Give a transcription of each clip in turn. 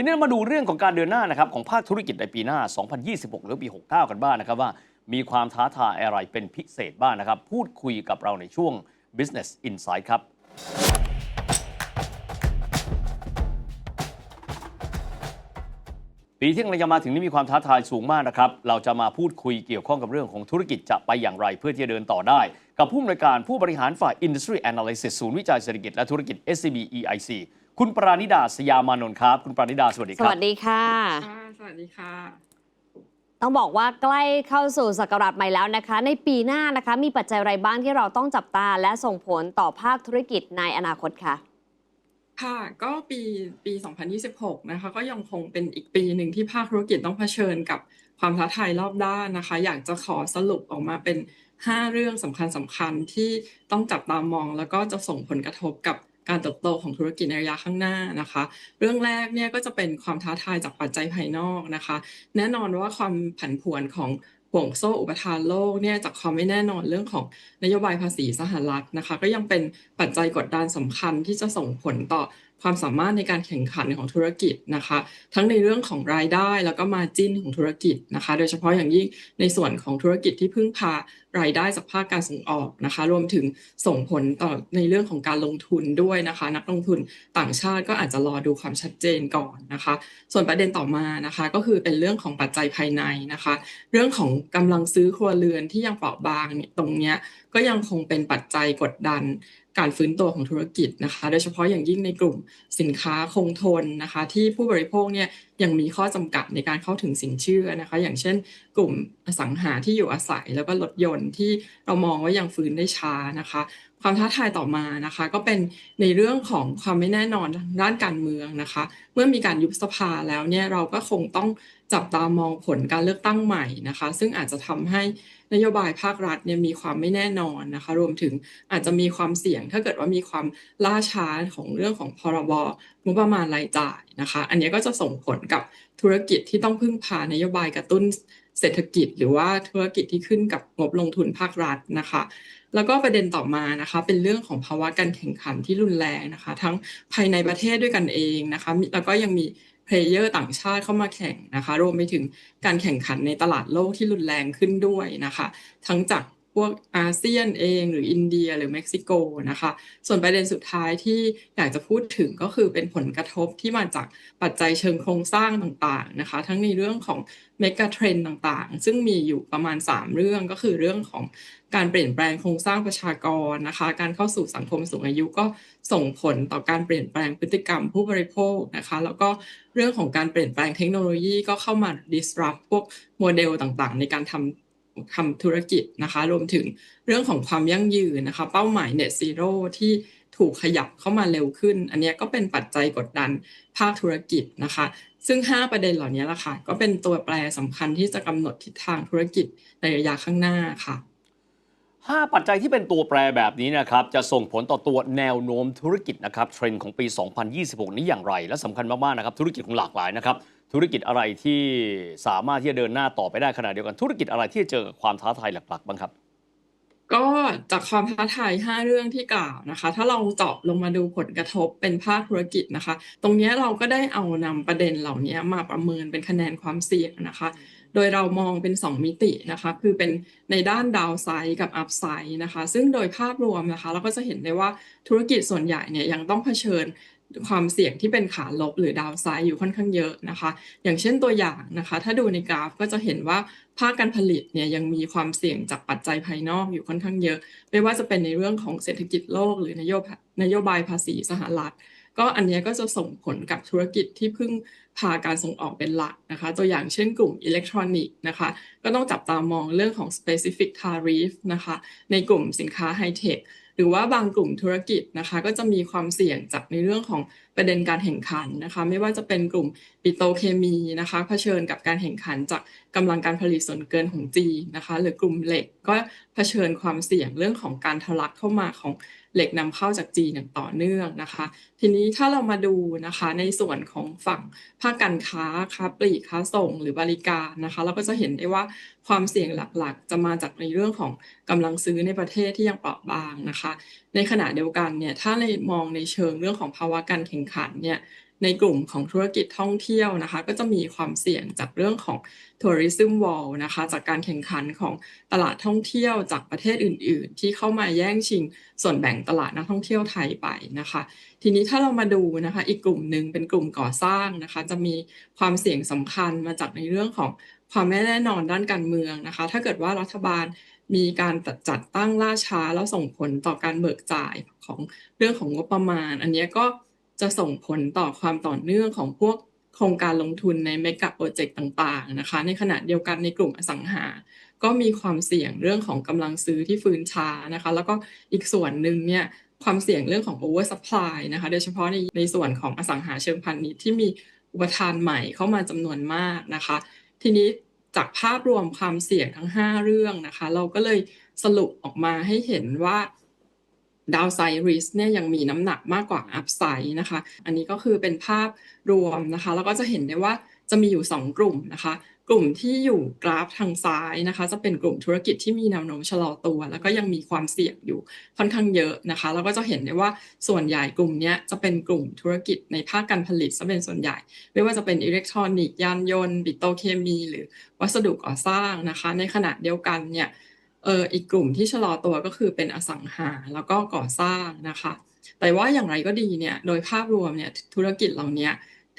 ทีนี้มาดูเรื่องของการเดินหน้านะครับของภาคธุรกิจในปีหน้า 2026 หรือปี 69 กันบ้างนะครับว่า มีความท้าทายอะไรเป็นพิเศษบ้างนะครับ พูดคุยกับเราในช่วง Business Insight ครับปีที่กำลังจะมาถึงนี้มีความท้าทายสูงมากนะครับ เราจะมาพูดคุยเกี่ยวข้องกับเรื่องของธุรกิจจะไปอย่างไร เพื่อที่จะเดินต่อได้ กับผู้อำนวยการผู้บริหารฝ่าย Industry Analysis ศูนย์วิจัยเศรษฐกิจและธุรกิจ SCB EIC คุณปราณิดาสยามานนท์ครับ คุณปราณิดาสวัสดีสครับวัสดีค่ะ ค่ะสวัสดีค่ะ ต้องบอกว่าใกล้เข้าสู่ศักราชใหม่แล้วนะคะ ในปีหน้านะคะ มีปัจจัยอะไรบ้างที่เราต้องจับตา และส่งผลต่อภาคธุรกิจในอนาคตค่ะ ค่ะ ก็ปีปี 2026 นะคะ ก็ยังคงเป็นอีกปีหนึ่งที่ภาคธุรกิจต้องเผชิญกับความท้าทายรอบด้านนะคะ อยากจะขอสรุปออกมาเป็น 5 เรื่องสำคัญสำคัญที่ต้องจับตามอง แล้วก็จะส่งผลกระทบกับ การเติบโตของธุรกิจในระยะข้างหน้านะคะ เรื่องแรกเนี่ยก็จะเป็นความท้าทายจากปัจจัยภายนอกนะคะ แน่นอนว่าความผันผวนของห่วงโซ่อุปทานโลกเนี่ยจากความไม่แน่นอนเรื่องของนโยบายภาษีสหรัฐนะคะ ก็ยังเป็นปัจจัยกดดันสำคัญที่จะส่งผลต่อ ความสามารถในการแข่งขันของธุรกิจนะคะ ทั้งในเรื่องของรายได้แล้วก็มาจิ้นของธุรกิจนะคะ โดยเฉพาะอย่างยิ่งในส่วนของธุรกิจที่พึ่งพารายได้จากภาคการส่งออกนะคะ รวมถึงส่งผลต่อในเรื่องของการลงทุนด้วยนะคะ นักลงทุนต่างชาติก็อาจจะรอดูความชัดเจนก่อนนะคะ ส่วนประเด็นต่อมานะคะ ก็คือเป็นเรื่องของปัจจัยภายในนะคะ เรื่องของกำลังซื้อครัวเรือนที่ยังเปราะบางตรงเนี้ยก็ยังคงเป็นปัจจัยกดดัน การฟื้นตัวของธุรกิจนะคะ โดยเฉพาะอย่างยิ่งในกลุ่มสินค้าคงทนนะคะ ที่ผู้บริโภคเนี่ยยังมีข้อจำกัดในการเข้าถึงสินเชื่อนะคะ อย่างเช่น กลุ่มอสังหาที่อยู่อาศัยแล้วก็รถยนต์ที่เรามองว่ายังฟื้นได้ช้านะคะ ความท้าทายต่อมานะคะ ก็เป็นในเรื่องของความไม่แน่นอนด้านการเมืองนะคะ เมื่อมีการยุบสภาแล้วเนี่ยเราก็คงต้องจับตามองผลการเลือกตั้งใหม่นะคะ ซึ่งอาจจะทำให้นโยบายภาครัฐเนี่ยมีความไม่แน่นอนนะคะ รวมถึงอาจจะมีความเสี่ยง ถ้าเกิดว่ามีความล่าช้าของเรื่องของพรบงบประมาณรายจ่ายนะคะ อันนี้ก็จะส่งผลกับธุรกิจที่ต้องพึ่งพานโยบายกระตุ้นเศรษฐกิจ หรือว่าธุรกิจที่ขึ้นกับงบลงทุนภาครัฐนะคะ แล้วก็ประเด็นต่อมานะคะ เป็นเรื่องของภาวะการแข่งขันที่รุนแรงนะคะ ทั้งภายในประเทศด้วยกันเองนะคะ แล้วก็ยังมีเพลเยอร์ต่างชาติเข้ามาแข่งนะคะ รวมไปถึงการแข่งขันในตลาดโลกที่รุนแรงขึ้นด้วยนะคะ ทั้งจาก พวกอาเซียนเองหรืออินเดียหรือเม็กซิโกนะคะ ส่วนประเด็นสุดท้ายที่อยากจะพูดถึงก็คือเป็นผลกระทบที่มาจากปัจจัยเชิงโครงสร้างต่างๆนะคะ ทั้งในเรื่องของเมกะเทรนต่างๆ ซึ่งมีอยู่ประมาณ 3 เรื่องก็คือเรื่องของการเปลี่ยนแปลงโครงสร้างประชากรนะคะ การเข้าสู่สังคมสูงอายุก็ส่งผลต่อการเปลี่ยนแปลงพฤติกรรมผู้บริโภคนะคะ แล้วก็เรื่องของการเปลี่ยนแปลงเทคโนโลยีก็เข้ามา disrupt พวกโมเดลต่างๆ ในการทำ ทำธุรกิจนะคะ รวมถึงเรื่องของความยั่งยืนนะคะ เป้าหมาย net zero ที่ถูกขยับเข้ามาเร็วขึ้น อันนี้ก็เป็นปัจจัยกดดันภาคธุรกิจนะคะ ซึ่ง 5 ประเด็นเหล่านี้แหละค่ะ ก็เป็นตัวแปรสำคัญที่จะกำหนดทิศทางธุรกิจในระยะข้างหน้าค่ะ 5 ปัจจัยที่เป็นตัวแปรแบบนี้นะครับ จะส่งผลต่อตัวแนวโน้มธุรกิจนะครับเทรนด์ของปี 2026 นี้อย่างไร และสำคัญมากๆนะครับธุรกิจของหลากหลายนะครับ ธุรกิจอะไรที่สามารถที่จะเดินหน้าต่อไปได้ขณะเดียวกันธุรกิจอะไรที่จะเจอกับความท้าทายหลักๆบ้างครับ ก็จากความท้าทาย5เรื่องที่กล่าวนะคะ ถ้าเราเจาะลงมาดูผลกระทบเป็นภาคธุรกิจนะคะ ตรงนี้เราก็ได้เอานำประเด็นเหล่านี้มาประเมินเป็นคะแนนความเสี่ยงนะคะ โดยเรามองเป็น 2 มิตินะคะ คือเป็นในด้านดาวไซด์กับอัพไซด์นะคะ ซึ่งโดยภาพรวมนะคะ เราก็จะเห็นได้ว่าธุรกิจส่วนใหญ่เนี่ยยังต้องเผชิญ ความเสี่ยงที่เป็นขาลบหรือดาวไซด์อยู่ค่อนข้างเยอะนะคะ อย่างเช่นตัวอย่างนะคะ ถ้าดูในกราฟก็จะเห็นว่าภาคการผลิตเนี่ยยังมีความเสี่ยงจากปัจจัยภายนอกอยู่ค่อนข้างเยอะ ไม่ว่าจะเป็นในเรื่องของเศรษฐกิจโลก หรือนโยบายนโยบายภาษีสหรัฐ ก็อันนี้ก็จะส่งผลกับธุรกิจที่พึ่งพาการส่งออกเป็นหลักนะคะ ตัวอย่างเช่นกลุ่มอิเล็กทรอนิกส์นะคะ ก็ต้องจับตามองเรื่องของ specific tariff นะคะ ในกลุ่มสินค้าไฮเทค รือว่าบางกลุ่มธุรกิจนะคะ ก็จะมีความเสี่ยงจากในเรื่องของประเด็นการแข่งขันนะคะ ไม่ว่าจะเป็นกลุ่มปิโตเคมีนะคะเผชิญกับการแข่งขันจากกำลังการผลิตส่วนเกินของจีนนะคะ หรือกลุ่มเหล็กก็เผชิญความเสี่ยงเรื่องของการทะลักเข้ามาของ เหล็กนำเข้าจากจีนอย่างต่อเนื่องนะคะ ทีนี้ถ้าเรามาดูนะคะในส่วนของฝั่งภาคการค้าค้าปลีกค้าส่งหรือบริการนะคะ เราก็จะเห็นได้ว่าความเสี่ยงหลักๆ จะมาจากในเรื่องของกำลังซื้อในประเทศที่ยังเปราะบางนะคะ ในขณะเดียวกันเนี่ยถ้าในมองในเชิงเรื่องของภาวะการแข่งขันเนี่ย ในกลุ่มของธุรกิจท่องเที่ยวนะคะ ก็จะมีความเสี่ยงจากเรื่องของ tourism wall นะคะ จากการแข่งขันของตลาดท่องเที่ยวจากประเทศอื่น ๆ ที่เข้ามาแย่งชิงส่วนแบ่งตลาดนักท่องเที่ยวไทยไปนะคะ ทีนี้ถ้าเรามาดูนะคะ อีกกลุ่มหนึ่งเป็นกลุ่มก่อสร้างนะคะ จะมีความเสี่ยงสำคัญมาจากในเรื่องของความไม่แน่นอนด้านการเมืองนะคะ ถ้าเกิดว่ารัฐบาลมีการจัดตั้งล่าช้าแล้วส่งผลต่อการเบิกจ่ายของเรื่องของงบประมาณ อันนี้ก็ จะส่งผลต่อความต่อเนื่องของพวกโครงการลงทุนในเมกะโปรเจกต์ต่างๆนะคะ ในขณะเดียวกันในกลุ่มอสังหา ก็มีความเสี่ยงเรื่องของกำลังซื้อที่ฟื้นช้านะคะ แล้วก็อีกส่วนหนึ่งเนี่ยความเสี่ยงเรื่องของ over supply นะคะ โดยเฉพาะในในส่วนของอสังหาเชิงพาณิชย์ที่มีอุปทานใหม่เข้ามาจำนวนมากนะคะ ทีนี้จากภาพรวมความเสี่ยงทั้ง 5 เรื่องนะคะ เราก็เลยสรุปออกมาให้เห็นว่า downside risk เนี่ยยังมีน้ำหนักมากกว่า upside นะคะ อันนี้ก็คือเป็นภาพรวมนะคะ แล้วก็จะเห็นได้ว่าจะมีอยู่ 2 กลุ่มนะคะ กลุ่มที่อยู่กราฟทางซ้ายนะคะ จะเป็นกลุ่มธุรกิจที่มีแนวโน้มชะลอตัว แล้วก็ยังมีความเสี่ยงอยู่ค่อนข้างเยอะนะคะ แล้วก็จะเห็นได้ว่าส่วนใหญ่กลุ่มเนี้ยจะเป็นกลุ่มธุรกิจในภาคการผลิตซะเป็นส่วนใหญ่ ไม่ว่าจะเป็นอิเล็กทรอนิกส์ยานยนต์ ปิโตรเคมี หรือวัสดุก่อสร้างนะคะ ในขณะเดียวกันเนี่ย เอออีกกลุ่มที่ชะลอตัวก็คือเป็นอสังหาแล้วก็ก่อสร้างนะคะ แต่ว่าอย่างไรก็ดีเนี่ยโดยภาพรวมเนี่ยธุรกิจเหล่านี้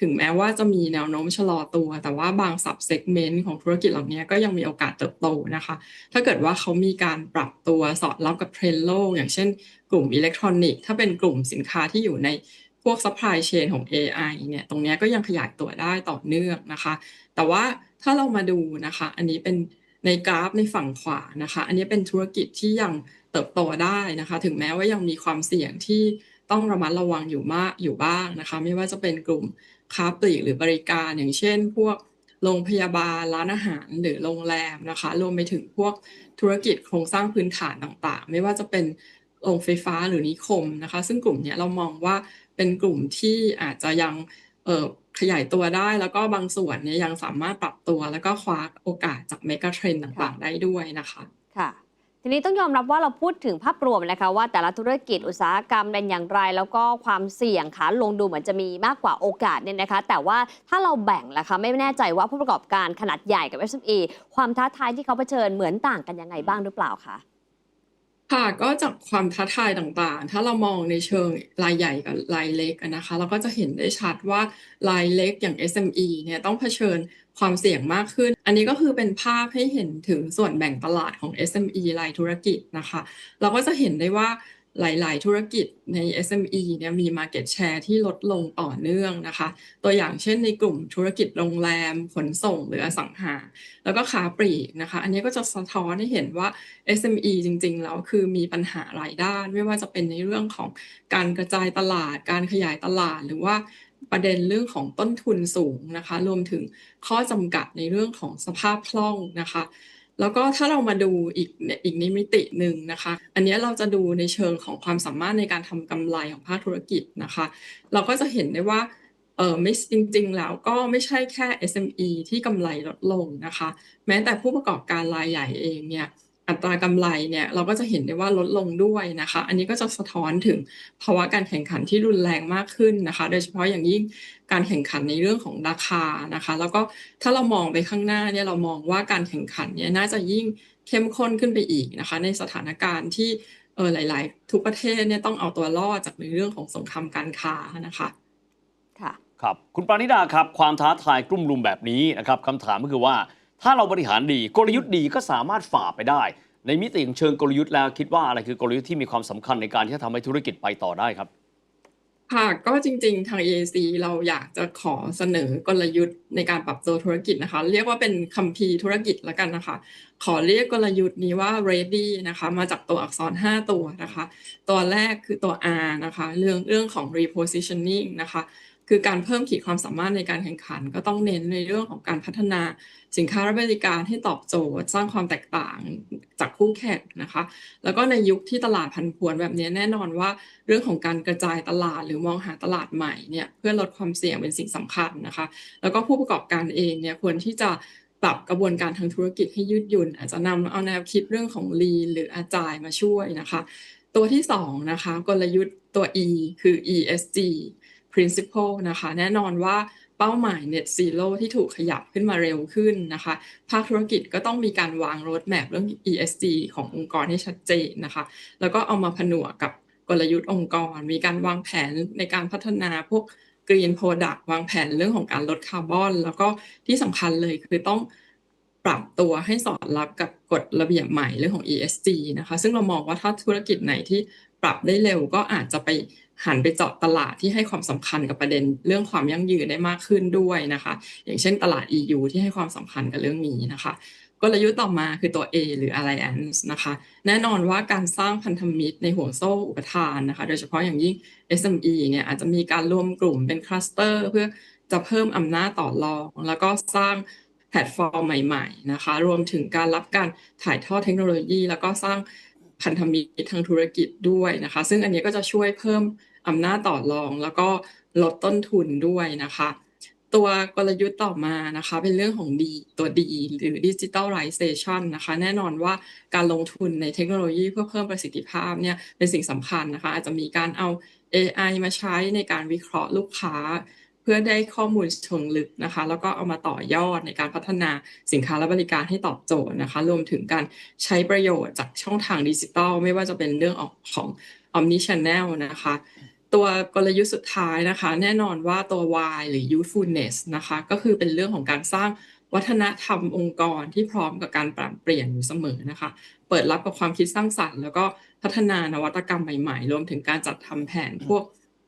ถึงแม้ว่าจะมีแนวโน้มชะลอตัว แต่ว่าบางสับเซกเมนต์ของธุรกิจเหล่านี้ก็ยังมีโอกาสเติบโตนะคะ ถ้าเกิดว่าเขามีการปรับตัวสอดรับกับเทรนด์โลก อย่างเช่นกลุ่มอิเล็กทรอนิกส์ถ้าเป็นกลุ่มสินค้าที่อยู่ในพวก supply chain ของ AI เนี่ยตรงนี้ก็ยังขยายตัวได้ต่อเนื่องนะคะ แต่ว่าถ้าเรามาดูนะคะ อันนี้เป็น ในกราฟในฝั่งขวานะคะ อันนี้เป็นธุรกิจที่ยังเติบโตได้นะคะ ถึงแม้ว่ายังมีความเสี่ยงที่ต้องระมัดระวังอยู่มากอยู่บ้างนะคะ ไม่ว่าจะเป็นกลุ่มค้าปลีกหรือบริการอย่างเช่น พวกโรงพยาบาลร้านอาหารหรือโรงแรมนะคะ รวมไปถึงพวกธุรกิจโครงสร้างพื้นฐานต่างๆ ไม่ว่าจะเป็นโรงไฟฟ้าหรือนิคมนะคะ ซึ่งกลุ่มเนี้ยเรามองว่าเป็นกลุ่มที่อาจจะยังเขยายตัวได้ แล้วก็บางส่วนเนี่ยยังสามารถปรับตัว แล้วก็คว้าโอกาสจากเมกะเทรนด์ต่างๆ ได้ด้วยนะคะค่ะทีนี้ต้องยอมรับว่าเราพูดถึงภาพรวมนะคะว่าแต่ละธุรกิจอุตสาหกรรมเป็นอย่างไร แล้วก็ความเสี่ยงขาลงดูเหมือนจะมีมากกว่าโอกาสเนี่ยนะคะ แต่ว่าถ้าเราแบ่งล่ะคะไม่แน่ใจว่าผู้ประกอบการขนาดใหญ่กับ SME ความท้าทายที่เขาเผชิญเหมือนต่างกันยังไงบ้างหรือเปล่าคะ ค่ะก็จากความท้าทายต่างๆ ถ้าเรามองในเชิงรายใหญ่กับรายเล็กอะนะคะ เราก็จะเห็นได้ชัดว่ารายเล็กอย่าง SME เนี่ยต้องเผชิญความเสี่ยงมากขึ้น อันนี้ก็คือเป็นภาพให้เห็นถึงส่วนแบ่งตลาดของ SME รายธุรกิจนะคะ เราก็จะเห็นได้ว่า หลาย ๆ ธุรกิจใน SME เนี่ยมี market share ที่ลดลงต่อเนื่องนะคะ ตัวอย่างเช่นในกลุ่มธุรกิจโรงแรม ขนส่งหรืออสังหา แล้วก็ค้าปลีกนะคะ อันนี้ก็จะสะท้อนให้เห็นว่า SME จริง ๆ แล้วคือมีปัญหาหลายด้าน ไม่ว่าจะเป็นในเรื่องของการกระจายตลาด การขยายตลาด หรือว่าประเด็นเรื่องของต้นทุนสูงนะคะ รวมถึงข้อจำกัดในเรื่องของสภาพคล่องนะคะ แล้วก็ถ้าเรามาดูอีกอีกนิมิติหนึ่งนะคะ อันนี้เราจะดูในเชิงของความสามารถในการทำกำไรของภาคธุรกิจนะคะ เราก็จะเห็นได้ว่าเออไม่จริง ๆ แล้วก็ไม่ใช่แค่ SME ที่กำไรลดลงนะคะ แม้แต่ผู้ประกอบการรายใหญ่เองเนี่ย อัตรากำไรเนี่ยเราก็จะเห็นได้ว่าลดลงด้วยนะคะ อันนี้ก็จะสะท้อนถึงภาวะการแข่งขันที่รุนแรงมากขึ้นนะคะ โดยเฉพาะอย่างยิ่งการแข่งขันในเรื่องของราคานะคะ แล้วก็ถ้าเรามองไปข้างหน้าเนี่ยเรามองว่าการแข่งขันเนี่ยน่าจะยิ่งเข้มข้นขึ้นไปอีกนะคะ ในสถานการณ์ที่เออหลาย ๆ ทุกประเทศเนี่ยต้องเอาตัวรอดจากในเรื่องของสงครามการค้านะคะค่ะครับคุณปรานิดาครับความท้าทายกลุ่มลุมแบบนี้นะครับคำถามก็คือว่า ถ้าเราบริหารดีกลยุทธ์ดีก็สามารถฝ่าไปได้ ในมิติของเชิงกลยุทธ์แล้วคิดว่าอะไรคือกลยุทธ์ที่มีความสำคัญในการที่จะทำให้ธุรกิจไปต่อได้ครับค่ะก็จริงๆ ทาง EAC เราอยากจะขอเสนอกลยุทธ์ในการปรับตัวธุรกิจนะคะ เรียกว่าเป็นคัมภีร์ธุรกิจแล้วกันนะคะ ขอเรียกกลยุทธ์นี้ว่า ready นะคะ มาจากตัวอักษร 5 ตัวนะคะ ตัวแรกคือตัว R นะคะ เรื่องเรื่องของ repositioning นะคะ คือการเพิ่มขีดความสามารถในการแข่งขัน ก็ต้องเน้นในเรื่องของการพัฒนาสินค้าและบริการให้ตอบโจทย์ สร้างความแตกต่างจากคู่แข่งนะคะ แล้วก็ในยุคที่ตลาดผันผวนแบบนี้แน่นอนว่า เรื่องของการกระจายตลาดหรือมองหาตลาดใหม่เนี่ยเพื่อลดความเสี่ยงเป็นสิ่งสำคัญนะคะ แล้วก็ผู้ประกอบการเองเนี่ยควรที่จะปรับกระบวนการทางธุรกิจให้ยืดหยุ่น อาจจะนำเอาแนวคิดเรื่องของ Lean หรือ Agile มาช่วยนะคะ ตัวที่สองนะคะกลยุทธ์ตัว E คือ ESG principle นะคะ แน่นอนว่าเป้าหมาย net zero ที่ถูกขยับขึ้นมาเร็วขึ้นนะคะ ภาคธุรกิจก็ต้องมีการวาง road map เรื่อง ESG ขององค์กรให้ชัดเจนนะคะ แล้วก็เอามาผนวกกับกลยุทธ์องค์กร มีการวางแผนในการพัฒนาพวก green product วางแผนเรื่องของการลดคาร์บอน แล้วก็ที่สำคัญเลยคือต้อง ปรับตัวให้สอดรับกับกฎระเบียบใหม่เรื่องของ ESG นะคะ ซึ่งเรามองว่าถ้าธุรกิจไหนที่ปรับได้เร็วก็อาจจะไปหันไปเจาะตลาดที่ให้ความสำคัญกับประเด็นเรื่องความยั่งยืนได้มากขึ้นด้วยนะคะ อย่างเช่นตลาด EU ที่ให้ความสำคัญกับเรื่องนี้นะคะกลยุทธ์ต่อมาคือตัว A หรือ Alliance นะคะ แน่นอนว่าการสร้างพันธมิตรในห่วงโซ่อุปทานนะคะ โดยเฉพาะอย่างยิ่ง SME เนี่ยอาจจะมีการรวมกลุ่มเป็นคลัสเตอร์เพื่อจะเพิ่มอำนาจต่อรอง แล้วก็สร้าง พลตฟอร์มใหม่ๆนะคะ รวมถึงการรับการถ่ายทอดเทคโนโลยี แล้วก็สร้างพันธมิตรทางธุรกิจด้วยนะคะ ซึ่งอันนี้ก็จะช่วยเพิ่มอำนาจต่อรอง แล้วก็ลดต้นทุนด้วยนะคะ ตัวกลยุทธ์ต่อมานะคะ เป็นเรื่องของ D ตัว D หรือ Digitalization นะคะ แน่นอนว่าการลงทุนในเทคโนโลยีเพื่อเพิ่มประสิทธิภาพเนี่ยเป็นสิ่งสำคัญนะคะ อาจจะมีการเอา AI มาใช้ในการวิเคราะห์ลูกค้า เพื่อได้ข้อมูลเชิงลึกนะคะ แล้วก็เอามาต่อยอดในการพัฒนาสินค้าและบริการให้ตอบโจทย์นะคะ รวมถึงการใช้ประโยชน์จากช่องทางดิจิทัล ไม่ว่าจะเป็นเรื่องของของ Omni Channel นะคะ ตัวกลยุทธ์สุดท้ายนะคะ แน่นอนว่าตัว Y หรือ Youthfulness นะคะ ก็คือเป็นเรื่องของการสร้างวัฒนธรรมองค์กรที่พร้อมกับการปรับเปลี่ยนอยู่เสมอนะคะ เปิดรับกับความคิดสร้างสรรค์ แล้วก็พัฒนานวัตกรรมใหม่ๆ รวมถึงการจัดทำแผนพวก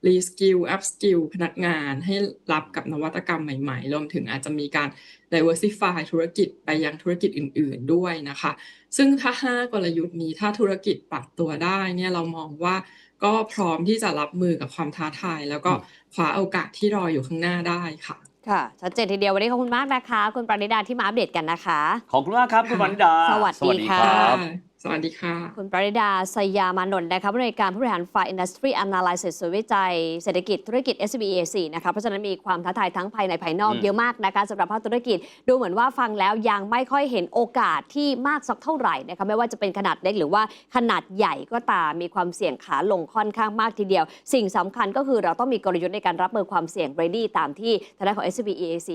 reskill upskill พนักงานให้รับกับนวัตกรรมใหม่ๆ รวมถึงอาจจะมีการ diversify ธุรกิจไปยังธุรกิจอื่นๆด้วยนะคะ ซึ่งถ้า 5 กลยุทธ์นี้ถ้าธุรกิจปรับตัวได้เนี่ยเรามองว่าก็พร้อมที่จะรับมือกับความท้าทาย แล้วก็คว้าโอกาสที่รออยู่ข้างหน้าได้ค่ะค่ะชัดเจนทีเดียววันนี้ขอบคุณมากนะคะ คุณปราณิดาที่มาอัปเดตกันนะคะ ขอบคุณมากครับ คุณวรรณิดา สวัสดีค่ะรับ สวัสดีค่ะ คุณปริดาสยามานนท์นะคะผู้ในวยการผู้บริหารฝ่าย Industry Analysis ศูนย์วิจัยเศรษฐกิจธุรกิจ SBAC นะคะเพราะฉะนั้นมีความท้าทายทั้งภายในภายนอกอืมเยอะมากนะคะสำหรับภาคธุรกิจดูเหมือนว่าฟังแล้วยังไม่ค่อยเห็นโอกาสที่มากสักเท่าไหร่นะคะไม่ว่าจะเป็นขนาดเล็กหรือว่าขนาดใหญ่ก็ตามมีความเสี่ยงขาลงค่อนข้างมากทีเดียว สิ่งสำคัญก็คือเราต้องมีกลยุทธ์ในการรับมือความเสี่ยง ready ตามที่ทางด้านของ SBAC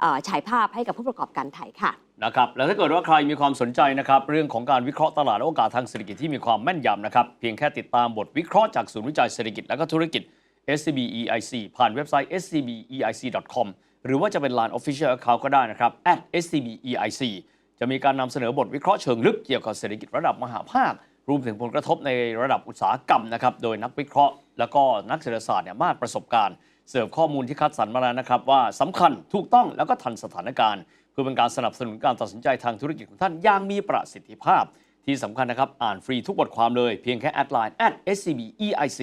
เอ่อฉายภาพให้กับผู้ประกอบการไทยค่ะ นะครับแล้วถ้าเกิดว่าใครมีความสนใจนะครับเรื่องของการวิเคราะห์ตลาดและโอกาสทางเศรษฐกิจที่มีความแม่นยำนะครับเพียงแค่ติดตามบทวิเคราะห์จากศูนย์วิจัยเศรษฐกิจและก็ธุรกิจ SCB EIC ผ่านเว็บไซต์ scbeic.com หรือว่าจะเป็น Line Official Account ก็ได้นะครับ @scb EIC จะมีการนำเสนอบทวิเคราะห์เชิงลึกเกี่ยวกับเศรษฐกิจระดับมหาภาค รวมถึงผลกระทบในระดับอุตสาหกรรมนะครับโดยนักวิเคราะห์ แล้วก็นักเศรษฐศาสตร์เนี่ยมากประสบการณ์ เสิร์ฟข้อมูลที่คัดสรรมาแล้วนะครับ ว่าสำคัญถูกต้องแล้วก็ทันสถานการณ์ เพื่อเป็นการสนับสนุนการตัดสินใจทางธุรกิจของท่านอย่างมีประสิทธิภาพ ที่สำคัญนะครับอ่านฟรีทุกบทความเลยเพียงแค่แอดไลน์ @scbeic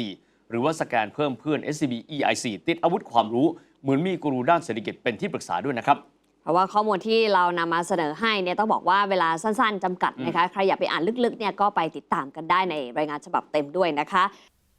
หรือว่าสแกนเพิ่มเพื่อน SCB EIC ติดอาวุธความรู้เหมือนมีกูรูด้านเศรษฐกิจเป็นที่ปรึกษาด้วยนะครับเพราะว่าข้อมูลที่เรานำมาเสนอให้เนี่ยต้องบอกว่าเวลาสั้นๆจำกัดนะคะ ใครอยากไปอ่านลึกๆเนี่ยก็ไปติดตามกันได้ในรายงานฉบับเต็มด้วยนะคะ